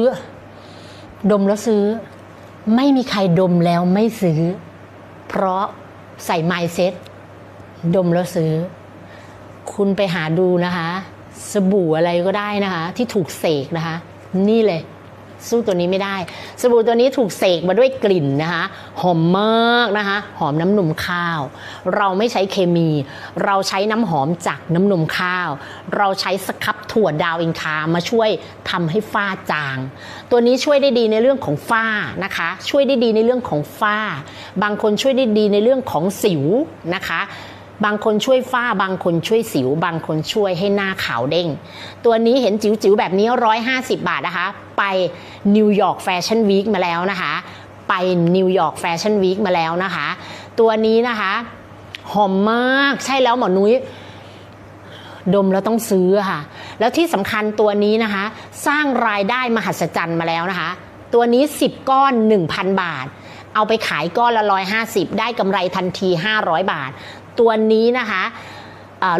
ื้อดมแล้วซื้อ ไม่มีใครดมแล้วไม่ซื้อ เพราะใส่ไมเซ็ตดมแล้วซื้อ คุณไปหาดูนะคะ สบู่อะไรก็ได้นะคะ ที่ถูกเสกนะคะ นี่เลย สู้ตัวนี้ไม่ได้ สบู่ตัวนี้ถูกเสกมาด้วยกลิ่นนะคะหอมมากนะคะ หอมน้ำนมข้าว เราไม่ใช้เคมี เราใช้น้ำหอมจากน้ำนมข้าว เราใช้สครับถั่วดาวอินคามาช่วยทำให้ฝ้าจาง ตัวนี้ช่วยได้ดีในเรื่องของฝ้านะคะ ช่วยได้ดีในเรื่องของฝ้า บางคนช่วยได้ดีในเรื่องของสิวนะคะ บางคนช่วยฝ้า บางคนช่วยสิว บางคนช่วยให้หน้าขาวเด้ง ตัวนี้เห็นจิ๋วๆแบบนี้ 150 บาทนะคะ ไปนิวยอร์กแฟชั่นวีคมาแล้วนะคะ ไปนิวยอร์กแฟชั่นวีคมาแล้วนะคะ ตัวนี้นะคะ หอมมากใช่แล้วหมอนุ้ยดมแล้วต้องซื้อค่ะ แล้วที่สำคัญตัวนี้นะคะ สร้างรายได้มหัศจรรย์มาแล้วนะคะ ตัวนี้ 10 ก้อน 1,000 บาท เอาไปขายก้อนละ 150 ได้กำไรทันที 500 บาท ตัวนี้นะคะ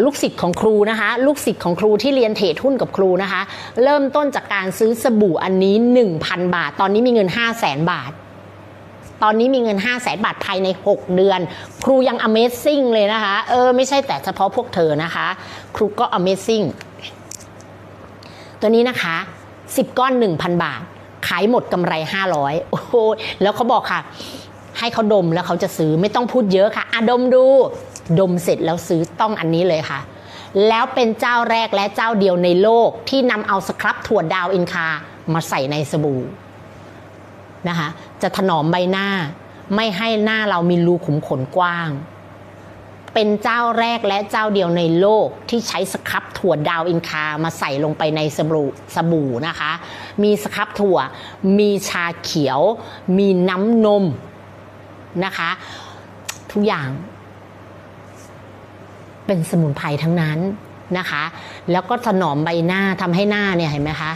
ลูกศิษย์ของครูนะคะ ลูกศิษย์ของครูที่เรียนเทรดหุ้นกับครูนะคะ เริ่มต้นจากการซื้อสบู่อันนี้ 1,000 บาท ตอนนี้มีเงิน 5 0 0แสนบาท ตอนนี้มีเงิน 5 0 0แสนบาทภายใน 6 เดือน ครูยัง Amazing เลยนะคะ เออ ไม่ใช่แต่เฉพาะพวกเธอนะคะ ครูก็ Amazing ตัวนี้นะคะ 10 ก้อน 1,000 บาท ขายหมดกำไร 500 โอ้โหแล้วเขาบอกค่ะ ให้เขาดมแล้วเขาจะซื้อไม่ต้องพูดเยอะค่ะอะดมดู ดมเสร็จแล้วซื้อต้องอันนี้เลยค่ะ แล้วเป็นเจ้าแรกและเจ้าเดียวในโลกที่นำเอาสครับถั่วดาวอินคามาใส่ในสบู่นะคะจะถนอมใบหน้า ไม่ให้หน้าเรามีรูขุมขนกว้าง เป็นเจ้าแรกและเจ้าเดียวในโลกที่ใช้สครับถั่วดาวอินคามาใส่ลงไปในสบู่สบู่นะคะ มีสครับถั่ว มีชาเขียว มีน้ำนมนะคะ ทุกอย่าง เป็นสมุนไพรทั้งนั้นนะคะ แล้วก็ถนอมใบหน้าทำให้หน้าเนี่ยเห็นไหมคะ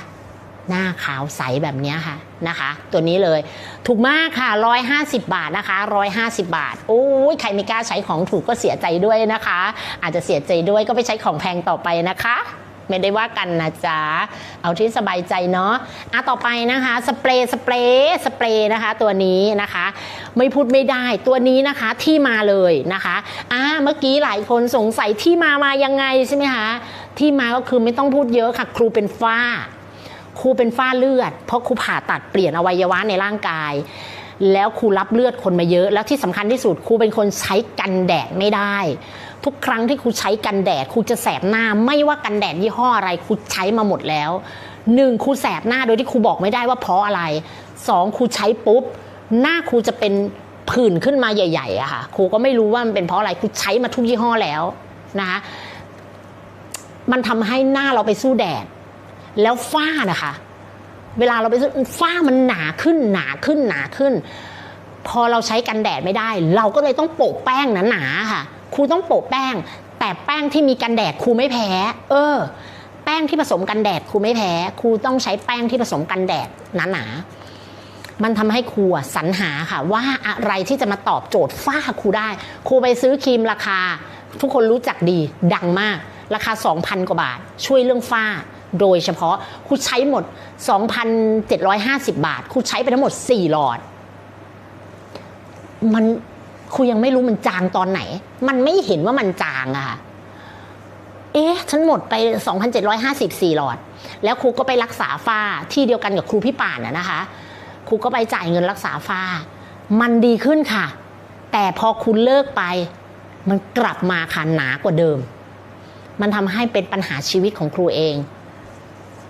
หน้าขาวใสแบบนี้ค่ะนะคะ ตัวนี้เลยถูกมากค่ะ 150 บาทนะคะ 150 บาทโอ้ยใครไม่กล้าใช้ของถูกก็เสียใจด้วยนะคะ อาจจะเสียใจด้วยก็ไปใช้ของแพงต่อไปนะคะ ไม่ได้ว่ากันนะจ๊ะ เอาที่สบายใจเนาะอะต่อไปนะคะ สเปรย์สเปรย์สเปรย์นะคะ ตัวนี้นะคะ ไม่พูดไม่ได้ตัวนี้นะคะที่มาเลยนะคะอ่าเมื่อกี้หลายคนสงสัยที่มามายังไงใช่ไหมคะที่มาก็คือไม่ต้องพูดเยอะค่ะ ครูเป็นฝ้า ครูเป็นฝ้าเลือด เพราะครูผ่าตัดเปลี่ยนอวัยวะในร่างกายแล้วครูรับเลือดคนมาเยอะ แล้วที่สำคัญที่สุดครูเป็นคนใช้กันแดดไม่ได้ ทุกครั้งที่ครูใช้กันแดดครูจะแสบหน้า ไม่ว่ากันแดดยี่ห้ออะไรครูใช้มาหมดแล้วหนึ่งครูแสบหน้าโดยที่ครูบอกไม่ได้ว่าเพราะอะไรสองครูใช้ปุ๊บ หน้าครูจะเป็นผื่นขึ้นมาใหญ่ๆอะค่ะครูก็ไม่รู้ว่ามันเป็นเพราะอะไรครูใช้มาทุกยี่ห้อแล้วนะคะมันทำให้หน้าเราไปสู้แดด แล้วฝ้านะคะ เวลาเราไปซื้ฝ้ามันหนาขึ้นหนาขึ้นหนาขึ้น พอเราใช้กันแดดไม่ได้ เราก็เลยต้องโปะแป้งหนาๆค่ะ ครูต้องโปะแป้ง แต่แป้งที่มีกันแดดครูไม่แพ้ เออ แป้งที่ผสมกันแดดครูไม่แพ้ครูต้องใช้แป้งที่ผสมกันแดดหนาๆมันทำให้ครูสรรหาค่ะ ว่าอะไรที่จะมาตอบโจทย์ฝ้าครูได้ครูไปซื้อครีมราคา ทุกคนรู้จักดีดังมาก ราคา 2,000 กว่าบาท ช่วยเรื่องฝ้าโดยเฉพาะครูใช้หมด 2,750 บาทครูใช้ไปทั้งหมด 4 หลอด มัน ครูยังไม่รู้มันจางตอนไหน มันไม่เห็นว่ามันจางอะค่ะเอ๊ะ ฉันหมดไป 2,754 หลอด แล้วครูก็ไปรักษาฝ้าที่เดียวกันกับครูพี่ป่านนะนะคะ ครูก็ไปจ่ายเงินรักษาฝ้า มันดีขึ้นค่ะ แต่พอคุณเลิกไป มันกลับมาค่ะหนากว่าเดิม มันทำให้เป็นปัญหาชีวิตของครูเอง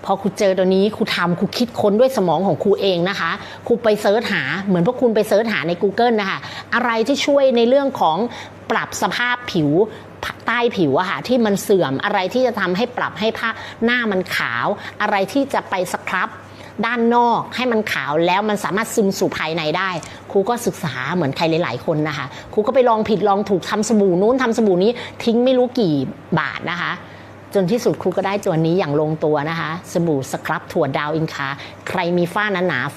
พอครูเจอตัวนี้ครูทำครูคิดค้นด้วยสมองของครูเองนะคะครูไปเซิร์ชหาเหมือนพวกคุณไปเซิร์ชหาใน Google นะคะอะไรที่ช่วยในเรื่องของปรับสภาพผิวใต้ผิวอะค่ะที่มันเสื่อมอะไรที่จะทำให้ปรับให้ผ้าหน้ามันขาว อะไรที่จะไปสครับด้านนอกให้มันขาวแล้วมันสามารถซึมสู่ภายในได้ ครูก็ศึกษาเหมือนใครหลาย ๆ คนนะคะ ครูก็ไปลองผิดลองถูกทำสบู่นู้นทำสบู่นี้ทิ้งไม่รู้กี่บาทนะคะ จนที่สุดครูก็ได้ตัวนี้อย่างลงตัวนะคะ สบู่สครับถั่วดาวอินคา ใครมีฝ้าหนาๆ